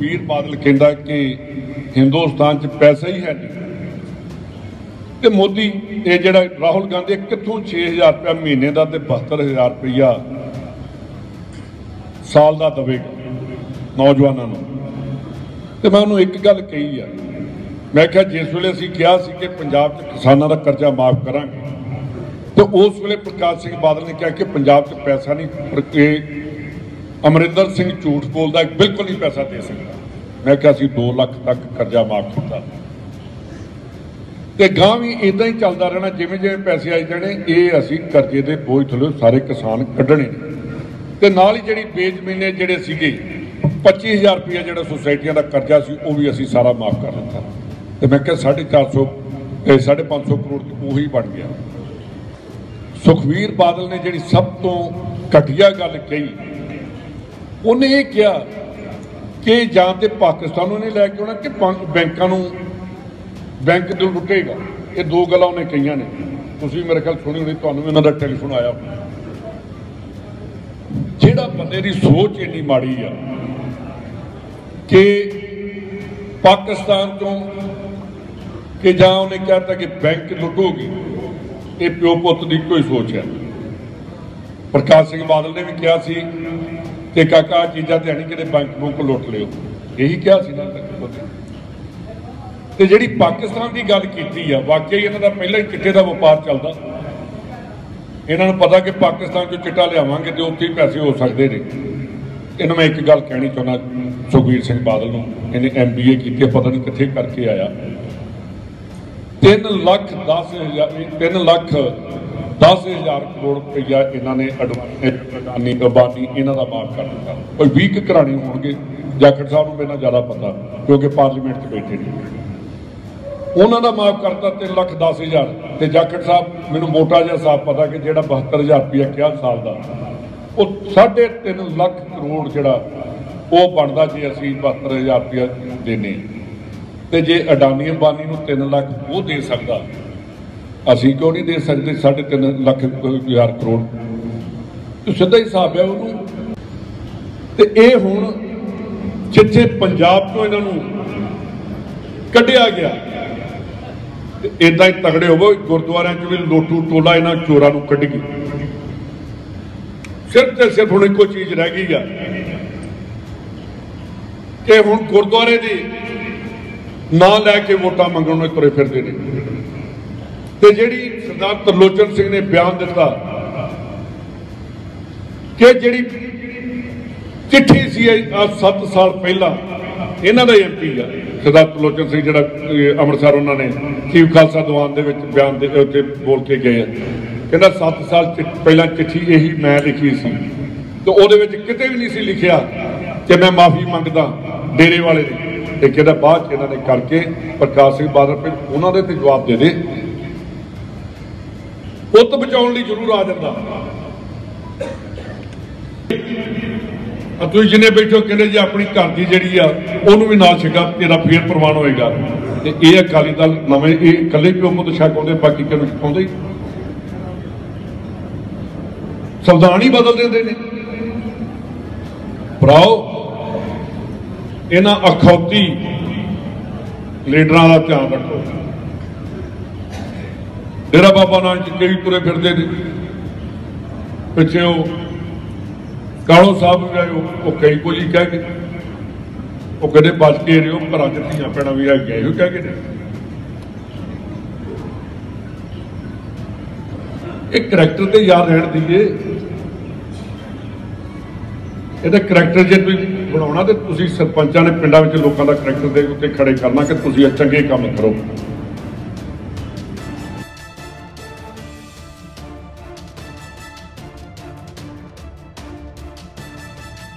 ਸੁਖਬੀਰ ਬਾਦਲ ਕਹਿੰਦਾ ਕਿ ਹਿੰਦੁਸਤਾਨ 'ਚ ਪੈਸਾ ਹੀ ਹੈ ਨਹੀਂ। ਤੇ ਮੋਦੀ, ਇਹ ਜਿਹੜਾ ਰਾਹੁਲ ਗਾਂਧੀ ਇਹ ਕਿੱਥੋਂ 6000 ਰੁਪਏ ਮਹੀਨੇ ਦਾ ਤੇ 72000 ਰੁਪਇਆ ਸਾਲ ਦਾ ਦੇਵੇਗਾ ਨੌਜਵਾਨਾਂ ਨੂੰ। ਤੇ ਮੈਂ ਉਹਨੂੰ ਇੱਕ ਗੱਲ ਕਹੀ ਆ। ਮੈਂ ਕਿਹਾ ਜਿਸ ਵੇਲੇ ਅਸੀਂ ਕਿਹਾ ਸੀ ਕਿ ਪੰਜਾਬ 'ਚ ਕਿਸਾਨਾਂ ਦਾ ਕਰਜ਼ਾ ਮਾਫ ਕਰਾਂਗੇ, ਤੇ ਉਸ ਵੇਲੇ ਪ੍ਰਕਾਸ਼ ਸਿੰਘ ਬਾਦਲ ਨੇ ਕਿਹਾ ਕਿ ਪੰਜਾਬ 'ਚ ਪੈਸਾ ਨਹੀਂ ਇਹ ਅਮਰਿੰਦਰ ਸਿੰਘ ਝੂਠ ਬੋਲਦਾ ਬਿਲਕੁਲ ਨਹੀਂ ਪੈਸਾ ਦੇ ਸਕਦਾ। ਮੈਂ ਕਿਹਾ ਅਸੀਂ 2 ਲੱਖ ਤੱਕ ਕਰਜ਼ਾ ਮਾਫ ਕੀਤਾ। ਤੇ ਗਾਂ ਵੀ ਇਦਾਂ ਹੀ ਚੱਲਦਾ ਰਹਿਣਾ, ਜਿਵੇਂ ਜਿਵੇਂ ਪੈਸੇ ਆਈ ਜਾਣੇ, ਇਹ ਅਸੀਂ ਕਰਜ਼ੇ ਦੇ ਬੋਝ ਥੱਲੇ ਸਾਰੇ ਕਿਸਾਨ ਕੱਢਣੇ। ਨੇ ਤੇ ਨਾਲ ਹੀ ਜਿਹੜੀ ਬੇਜ਼ਮੀਨੇ ਜਿਹੜੇ ਸੀਗੇ 25000 ਰੁਪਏ ਜਿਹੜਾ ਸੁਸਾਇਟੀਆਂ ਦਾ ਕਰਜ਼ਾ ਸੀ, ਉਹ ਵੀ ਅਸੀਂ ਸਾਰਾ ਮਾਫ ਕਰ ਦਿੱਤਾ। ਤੇ ਮੈਂ ਕਿਹਾ 450 ਇਹ 550 ਕਰੋੜ ਦੀ ਉਹੀ ਬਣ ਗਿਆ। ਸੁਖਵੀਰ ਬਾਦਲ ਨੇ ਜਿਹੜੀ ਸਭ ਤੋਂ ਘਟੀਆ ਗੱਲ ਕਹੀ ਉਹਨੇ ਇਹ ਕਿਹਾ ਕਿ ਜਾਂ ਤੇ ਪਾਕਿਸਤਾਨ ਨੂੰ ਨਹੀਂ ਲੈ ਕੇ ਆਉਣਾ ਕਿ ਪੰਜ ਬੈਂਕਾਂ ਨੂੰ ਬੈਂਕ ਤੋਂ ਲੁੱਟੇਗਾ। ਇਹ ਦੋ ਗੱਲਾਂ ਉਹਨੇ ਕਹੀਆਂ ਨੇ। ਤੁਸੀਂ ਮੇਰੇ ਖਿਆਲ ਸੁਣੀ ਹੋਣੀ, ਤੁਹਾਨੂੰ ਵੀ ਉਹਨਾਂ ਦਾ ਟੈਲੀਫੋਨ ਆਇਆ ਜਿਹੜਾ ਬੰਦੇ ਦੀ ਸੋਚ ਇੰਨੀ ਮਾੜੀ ਆ ਕਿ ਪਾਕਿਸਤਾਨ ਤੋਂ ਕਿ ਜਾਂ ਉਹਨੇ ਕਹਿਤਾ ਕਿ ਬੈਂਕ ਲੁੱਟੋਗੇ, ਇਹ ਪਿਓ ਪੁੱਤ ਦੀ ਕੋਈ ਸੋਚ ਹੈ। ਪ੍ਰਕਾਸ਼ ਸਿੰਘ ਬਾਦਲ ਨੇ ਵੀ ਕਿਹਾ ਸੀ ਕਿ ਕਾਕਾ ਚੀਜ਼ਾਂ ਤੇ ਨਹੀਂ ਕਿਤੇ ਬੈਂਕ ਬੁੱਕ ਲੁੱਟ ਲਿਓ। ਇਹੀ ਕਿਹਾ ਸੀ ਨਾ ਤੇ ਜਿਹੜੀ ਪਾਕਿਸਤਾਨ ਦੀ ਗੱਲ ਕੀਤੀ ਆ ਵਾਕਈ ਇਹਨਾਂ ਦਾ ਪਹਿਲਾਂ ਹੀ ਚਿੱਟੇ ਦਾ ਵਪਾਰ ਚੱਲਦਾ। ਇਹਨਾਂ ਨੂੰ ਪਤਾ ਕਿ ਪਾਕਿਸਤਾਨ ਚੋਂ ਚਿੱਟਾ ਲਿਆਵਾਂਗੇ ਤੇ ਉੱਥੇ ਹੀ ਪੈਸੇ ਹੋ ਸਕਦੇ ਨੇ। ਇਹਨੂੰ ਮੈਂ ਇੱਕ ਗੱਲ ਕਹਿਣੀ ਚਾਹੁੰਦਾ ਸੁਖਬੀਰ ਸਿੰਘ ਬਾਦਲ ਨੂੰ ਇਹਨੇ ਐਮਬੀਏ ਕੀਤੀ ਹੈ, ਪਤਾ ਨਹੀਂ ਕਿੱਥੇ ਕਰਕੇ ਆਇਆ। 3 ਲੱਖ 10 ਹਜ਼ਾਰ 3 ਲੱਖ 10 ਹਜ਼ਾਰ ਕਰੋੜ ਰੁਪਈਆ ਇਹਨਾਂ ਨੇ ਅਡਵਾਨੀ ਅਡਾਨੀ ਅਬਾਨੀ, ਇਹਨਾਂ ਦਾ ਮਾਫ ਕਰ ਦਿੱਤਾ। ਕੋਈ 20 ਕੁ ਘਰਾਣੇ ਹੋਣਗੇ, ਜਾਖੜ ਸਾਹਿਬ ਨੂੰ ਮੈਨੂੰ ਜ਼ਿਆਦਾ ਪਤਾ, ਕਿਉਂਕਿ ਪਾਰਲੀਮੈਂਟ 'ਚ ਬੈਠੇ ਨੇ। ਉਹਨਾਂ ਦਾ ਮਾਫ ਕਰਤਾ 3 ਲੱਖ 10 ਹਜ਼ਾਰ। ਤੇ ਜਾਖੜ ਸਾਹਿਬ, ਮੈਨੂੰ ਮੋਟਾ ਜਿਹਾ ਹਿਸਾਬ ਪਤਾ ਕਿ ਜਿਹੜਾ 72000 ਰੁਪਈਆ ਕਿਹਾ ਸਾਲ ਦਾ, ਉਹ 3.5 ਲੱਖ ਕਰੋੜ ਜਿਹੜਾ, ਉਹ ਬਣਦਾ ਜੇ ਅਸੀਂ 72000 ਰੁਪਈਆ ਦੇਨੇ। ਤੇ ਜੇ ਅਡਾਨੀ ਅੰਬਾਨੀ ਨੂੰ 3 ਲੱਖ ਉਹ ਦੇ ਸਕਦਾ ਅਸੀਂ ਕਿਉਂ ਨਹੀਂ ਦੇ ਸਕਦੇ? 3.5 ਲੱਖ, ਹਜ਼ਾਰ ਕਰੋੜ। ਤੇ ਸਿੱਧਾ ਹੀ ਹਿਸਾਬ ਹੈ ਉਹਨੂੰ। ਤੇ ਇਹ ਹੁਣ ਜਿੱਥੇ ਪੰਜਾਬ ਤੋਂ ਇਹਨਾਂ ਨੂੰ ਕੱਢਿਆ ਗਿਆ, ਤੇ ਇਦਾਂ ਹੀ ਤਗੜੇ ਹੋਵੋ ਗੁਰਦੁਆਰਿਆਂ 'ਚ ਵੀ ਲੋਟੂ ਟੋਲਾ ਇਹਨਾਂ ਚੋਰਾਂ ਨੂੰ ਕੱਢ ਗਈ ਸਿਰਫ ਤੇ ਸਿਰਫ ਹੁਣ ਇੱਕੋ ਚੀਜ਼ ਰਹਿ ਗਈ ਆ, ਕਿ ਹੁਣ ਗੁਰਦੁਆਰੇ ਦੀ ਨਾਂ ਲੈ ਕੇ ਵੋਟਾਂ ਮੰਗਣ ਨੂੰ ਤੁਰੇ ਫਿਰਦੇ ਨੇ। ਤੇ ਜਿਹੜੀ ਸਰਦਾਰ ਤਰਲੋਚਨ ਸਿੰਘ ਨੇ ਬਿਆਨ ਦਿੱਤਾ ਕਿ ਜਿਹੜੀ ਚਿੱਠੀ ਸੀ ਆ 7 ਸਾਲ ਪਹਿਲਾਂ ਇਹਨਾਂ ਦਾ ਐਮਪੀ ਆ। ਸਰਦਾਰ ਤਰਲੋਚਨ ਸਿੰਘ ਜਿਹੜਾ ਅੰਮ੍ਰਿਤਸਰ ਉਹਨਾਂ ਨੇ ਚੀਫ ਖਾਲਸਾ ਦੀਵਾਨ ਦੇ ਵਿੱਚ ਬਿਆਨ ਦੇ ਉੱਤੇ ਬੋਲ ਕੇ ਗਏ ਕਹਿੰਦਾ 7 ਸਾਲ ਪਹਿਲਾਂ ਚਿੱਠੀ ਇਹੀ ਮੈਂ ਲਿਖੀ ਸੀ। ਤੇ ਉਹਦੇ ਵਿੱਚ ਕਿਤੇ ਵੀ ਨਹੀਂ ਸੀ ਲਿਖਿਆ ਕਿ ਮੈਂ ਮਾਫੀ ਮੰਗਦਾ ਡੇਰੇ ਵਾਲੇ ਦੀ ਤੇ ਕਹਿੰਦਾ ਬਾਅਦ ਚ ਇਹਨਾਂ ਨੇ ਕਰਕੇ ਪ੍ਰਕਾਸ਼ ਸਿੰਘ ਬਾਦਲ ਉਹਨਾਂ ਦੇ ਤੇ ਜਵਾਬ ਦੇ ਦੇ। ਪੁੱਤ ਬਚਾਉਣ ਲਈ ਜ਼ਰੂਰ ਆ ਜਾਂਦਾ। ਆ ਤੁਸੀਂ ਜਿੰਨੇ ਬੈਠੋ ਕਹਿੰਦੇ ਜੀ ਆਪਣੀ ਘਰ ਦੀ ਜਿਹੜੀ ਆ, ਉਹਨੂੰ ਵੀ ਨਾਲ ਛੱਗਾ ਤੇਰਾ ਫੇਰ ਪ੍ਰਵਾਨ ਹੋਏਗਾ। ਤੇ ਇਹ ਅਕਾਲੀ ਦਲ ਨਵੇਂ, ਇਹ ਇਕੱਲੇ ਪਿਓ ਪੁੱਤ ਛੱਕ ਆਉਂਦੇ, ਬਾਕੀ ਕਿਹਨੂੰ ਛਕਾਉਂਦੇ ਸੰਵਿਧਾਨ ਹੀ ਬਦਲ ਦਿੰਦੇ ਨੇ। ਭਰਾਓ, ਇਹਨਾਂ ਅਖੌਤੀ ਲੀਡਰਾਂ ਦਾ ਧਿਆਨ ਰੱਖੋ। ਡੇਰਾ ਬਾਬਾ ਨਾਨਕ ਜੀ ਕਈ ਤੁਰੇ ਫਿਰਦੇ ਨੇ? ਪਿੱਛੇ ਉਹ ਕਾਲੋ ਸਾਹਿਬ ਵੀ ਆਏ, ਉਹ ਉਹ ਕਈ ਕੁਝ ਹੀ ਕਹਿ ਗਏ ਉਹ ਕਦੇ ਬਚ ਕੇ ਰਿਓ ਘਰਾਂ ਚ ਧੀਆਂ ਪੈਣਾ ਵੀ ਆ ਗਏ ਉਹ ਕਹਿ ਗਏ ਨੇ। ਇਹ ਕਰੈਕਟਰ ਤੇ ਯਾਦ ਰਹਿਣ ਦੀਏ ਇਹਦਾ ਕਰੈਕਟਰ ਜੇ ਤੁਸੀਂ ਬਣਾਉਣਾ ਤੇ ਤੁਸੀਂ ਸਰਪੰਚਾਂ ਨੇ ਪਿੰਡਾਂ ਵਿੱਚ ਲੋਕਾਂ ਦਾ ਕਰੈਕਟਰ ਦੇ ਉੱਤੇ ਖੜੇ ਕਰਨਾ ਕਿ ਤੁਸੀਂ ਚੰਗੇ ਕੰਮ ਕਰੋ।